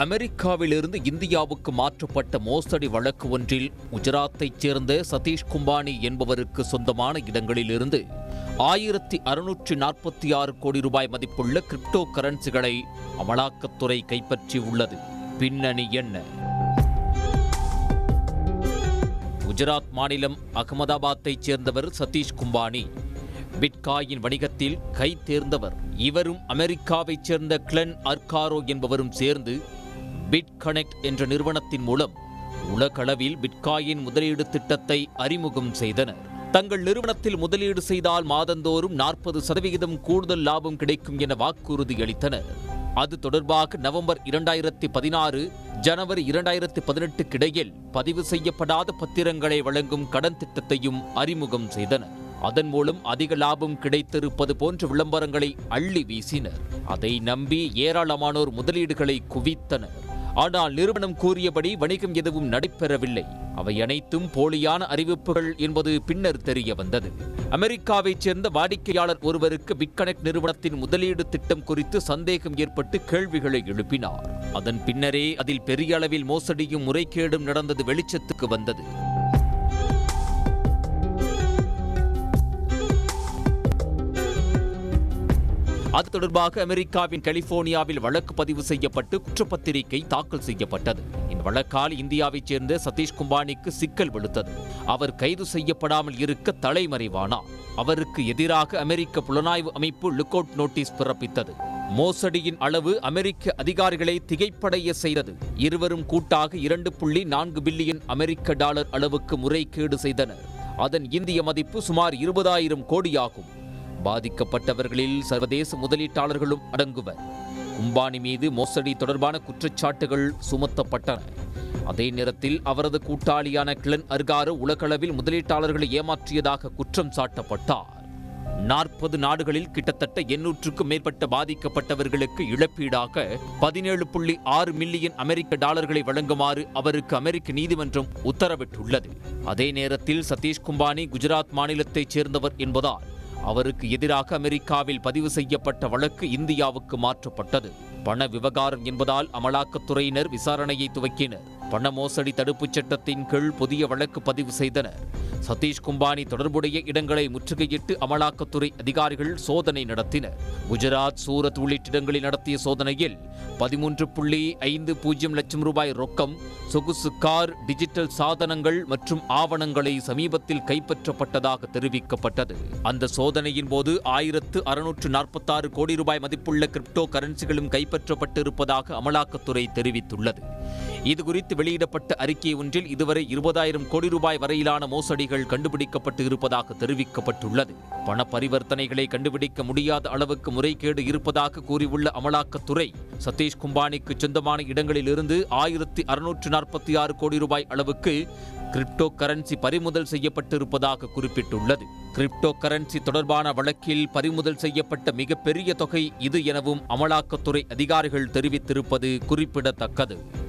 அமெரிக்காவிலிருந்து இந்தியாவுக்கு மாற்றப்பட்ட மோசடி வழக்கு ஒன்றில் குஜராத்தைச் சேர்ந்த சதீஷ் கும்பானி என்பவருக்கு சொந்தமான இடங்களிலிருந்து ஆயிரத்தி அறுநூற்றி நாற்பத்தி ஆறு கோடி ரூபாய் மதிப்புள்ள கிரிப்டோ கரன்சிகளை அமலாக்கத்துறை கைப்பற்றியுள்ளது. பின்னணி என்ன? குஜராத் மாநிலம் அகமதாபாத்தைச் சேர்ந்தவர் சதீஷ் கும்பானி. பிட்காயின் வணிகத்தில் கை தேர்ந்தவர். இவரும் அமெரிக்காவைச் சேர்ந்த கிளென் அர்காரோ என்பவரும் சேர்ந்து பிட் கனெக்ட் என்ற நிறுவனத்தின் மூலம் உலகளவில் பிட்காயின் முதலீடு திட்டத்தை அறிமுகம் செய்தனர். தங்கள் நிறுவனத்தில் முதலீடு செய்தால் மாதந்தோறும் நாற்பது சதவிகிதம் கூடுதல் லாபம் கிடைக்கும் என வாக்குறுதி அளித்தனர். அது தொடர்பாக நவம்பர் இரண்டாயிரத்தி பதினாறு ஜனவரி இரண்டாயிரத்தி பதினெட்டுக்கு இடையில் பதிவு செய்யப்படாத பத்திரங்களை வழங்கும் கடன் திட்டத்தையும் அறிமுகம் செய்தனர். அதன் மூலம் அதிக லாபம் கிடைத்திருப்பது போன்ற விளம்பரங்களை அள்ளி வீசினர். அதை நம்பி ஏராளமானோர் முதலீடுகளை குவித்தனர். ஆனால் நிறுவனம் கூறியபடி வணிகம் எதுவும் நடைபெறவில்லை. அவை அனைத்தும் போலியான அறிவிப்புகள் என்பது பின்னர் தெரிய வந்தது. அமெரிக்காவைச் சேர்ந்த வாடிக்கையாளர் ஒருவருக்கு பிட்கனெக்ட் நிறுவனத்தின் முதலீடு திட்டம் குறித்து சந்தேகம் ஏற்பட்டு கேள்விகளை எழுப்பினார். அதன் பின்னரே அதில் பெரிய அளவில் மோசடியும் முறைகேடும் நடந்தது வெளிச்சத்துக்கு வந்தது. அது தொடர்பாக அமெரிக்காவின் கலிபோர்னியாவில் வழக்கு பதிவு செய்யப்பட்டு குற்றப்பத்திரிகை தாக்கல் செய்யப்பட்டது. இந்த வழக்கால் இந்தியாவைச் சேர்ந்த சதீஷ் கும்பானிக்கு சிக்கல் விழுத்தது அவர் கைது செய்யப்படாமல் இருக்க தலைமறைவானார். அவருக்கு எதிராக அமெரிக்க புலனாய்வு அமைப்பு லுக் அவுட் நோட்டீஸ் பிறப்பித்தது. மோசடியின் அளவு அமெரிக்க அதிகாரிகளை திகைப்படைய செய்தது. இருவரும் கூட்டாக இரண்டு புள்ளி நான்கு பில்லியன் அமெரிக்க டாலர் அளவுக்கு முறைகேடு செய்தனர். அதன் இந்திய மதிப்பு சுமார் இருபதாயிரம் கோடியாகும். பாதிக்கப்பட்டவர்களில் சர்வதேச முதலீட்டாளர்களும் அடங்குவர். கும்பானி மீது மோசடி தொடர்பான குற்றச்சாட்டுகள் சுமத்தப்பட்டன. அதே நேரத்தில் அவரது கூட்டாளியான கிளன் அர்காரு உலகளவில் முதலீட்டாளர்களை ஏமாற்றியதாக குற்றம் சாட்டப்பட்டார். நாற்பது நாடுகளில் கிட்டத்தட்ட எண்ணூற்றுக்கும் மேற்பட்ட பாதிக்கப்பட்டவர்களுக்கு இழப்பீடாக பதினேழு புள்ளி ஆறு மில்லியன் அமெரிக்க டாலர்களை வழங்குமாறு அவருக்கு அமெரிக்க நீதிமன்றம் உத்தரவிட்டுள்ளது. அதே நேரத்தில் சதீஷ் கும்பானி குஜராத் மாநிலத்தைச் சேர்ந்தவர் என்பதால் அவருக்கு எதிராக அமெரிக்காவில் பதிவு செய்யப்பட்ட வழக்கு இந்தியாவுக்கு மாற்றப்பட்டது. பண விவகாரம் என்பதால் அமலாக்கத்துறையினர் விசாரணையை துவக்கினர். பண மோசடி தடுப்புச் சட்டத்தின் கீழ் புதிய வழக்கு பதிவு செய்தனர். சதீஷ் கும்பானி தொடர்புடைய இடங்களை முற்றுகையிட்டு அமலாக்கத்துறை அதிகாரிகள் சோதனை நடத்தினர். குஜராத் சூரத் உள்ளிட்ட இடங்களில் நடத்திய சோதனையில் பதிமூன்று புள்ளி ஐந்து பூஜ்ஜியம் லட்சம் ரூபாய் ரொக்கம் சொகுசு கார் டிஜிட்டல் சாதனங்கள் மற்றும் ஆவணங்களை சமீபத்தில் கைப்பற்றப்பட்டதாக தெரிவிக்கப்பட்டது. அந்த சோதனையின் போது ஆயிரத்து அறுநூற்று நாற்பத்தாறு கோடி ரூபாய் மதிப்புள்ள கிரிப்டோ கரன்சிகளும் கைப்பற்றப்பட்டிருப்பதாக அமலாக்கத்துறை தெரிவித்துள்ளது. இதுகுறித்து வெளியிடப்பட்ட அறிக்கை ஒன்றில் இதுவரை இருபதாயிரம் கோடி ரூபாய் வரையிலான மோசடிகள் கண்டுபிடிக்கப்பட்டு இருப்பதாக தெரிவிக்கப்பட்டுள்ளது. பண பரிவர்த்தனைகளை கண்டுபிடிக்க முடியாத அளவுக்கு முறைகேடு இருப்பதாக கூறியுள்ள அமலாக்கத்துறை சதீஷ் கும்பானிக்கு சொந்தமான இடங்களிலிருந்து ஆயிரத்தி அறுநூற்று நாற்பத்தி ஆறு கோடி ரூபாய் அளவுக்கு கிரிப்டோ கரன்சி பறிமுதல் செய்யப்பட்டிருப்பதாக குறிப்பிட்டுள்ளது. கிரிப்டோ கரன்சி தொடர்பான வழக்கில் பறிமுதல் செய்யப்பட்ட மிகப்பெரிய தொகை இது எனவும் அமலாக்கத்துறை அதிகாரிகள் தெரிவித்திருப்பது குறிப்பிடத்தக்கது.